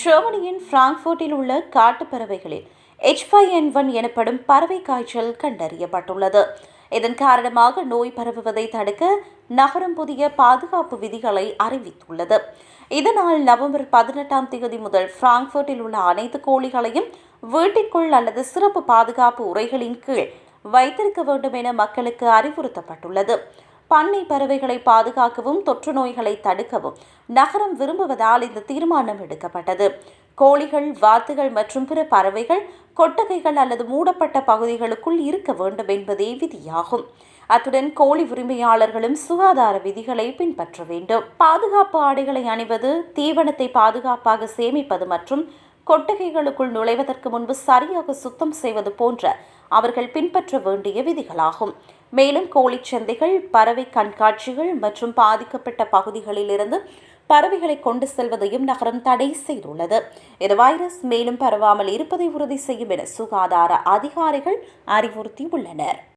ஜெர்மனியின் பிராங்க்ஃபோர்ட்டில் உள்ள காட்டுப்பறவைகளில் எச் ஃபைவ் என் ஒன் எனப்படும் பறவை காய்ச்சல் கண்டறியப்பட்டுள்ளது. இதன் காரணமாக நோய் பரவுவதை தடுக்க நகரம் புதிய பாதுகாப்பு விதிகளை அறிவித்துள்ளது. இதனால் நவம்பர் பதினெட்டாம் தேதி முதல் பிராங்க்ஃபர்ட்டில் உள்ள அனைத்து கோழிகளையும் வீட்டிற்குள் அல்லது சிறப்பு பாதுகாப்பு உரைகளின் கீழ் வைத்திருக்க வேண்டும் என மக்களுக்கு அறிவுறுத்தப்பட்டுள்ளது. பண்ணை பறவைகளை பாதுகாக்கவும் தொற்று நோய்களை தடுக்கவும் நகரம் விரும்புவதால் இந்த தீர்மானம் எடுக்கப்பட்டது. கோழிகள் வாத்துகள் மற்றும் பிற பறவைகள் கொட்டகைகள் அல்லது மூடப்பட்ட பகுதிகளுக்குள் இருக்க வேண்டும் என்பதே விதியாகும். அத்துடன் கோழி உரிமையாளர்களும் சுகாதார விதிகளை பின்பற்ற வேண்டும். பாதுகாப்பு ஆடைகளை அணிவது தீவனத்தை பாதுகாப்பாக சேமிப்பது மற்றும் கொட்டகைகளுக்குள் நுழைவதற்கு முன்பு சரியாக சுத்தம் செய்வது போன்ற அவர்கள் பின்பற்ற வேண்டிய விதிகளாகும். மேலும் கோழிச்சந்தைகள் பறவை கண்காட்சிகள் மற்றும் பாதிக்கப்பட்ட பகுதிகளிலிருந்து பறவைகளை கொண்டு செல்வதையும் நகரம் தடை செய்துள்ளது. இது வைரஸ் மேலும் பரவாமல் இருப்பதை உறுதி செய்யும் என சுகாதார அதிகாரிகள் அறிவுறுத்தியுள்ளனர்.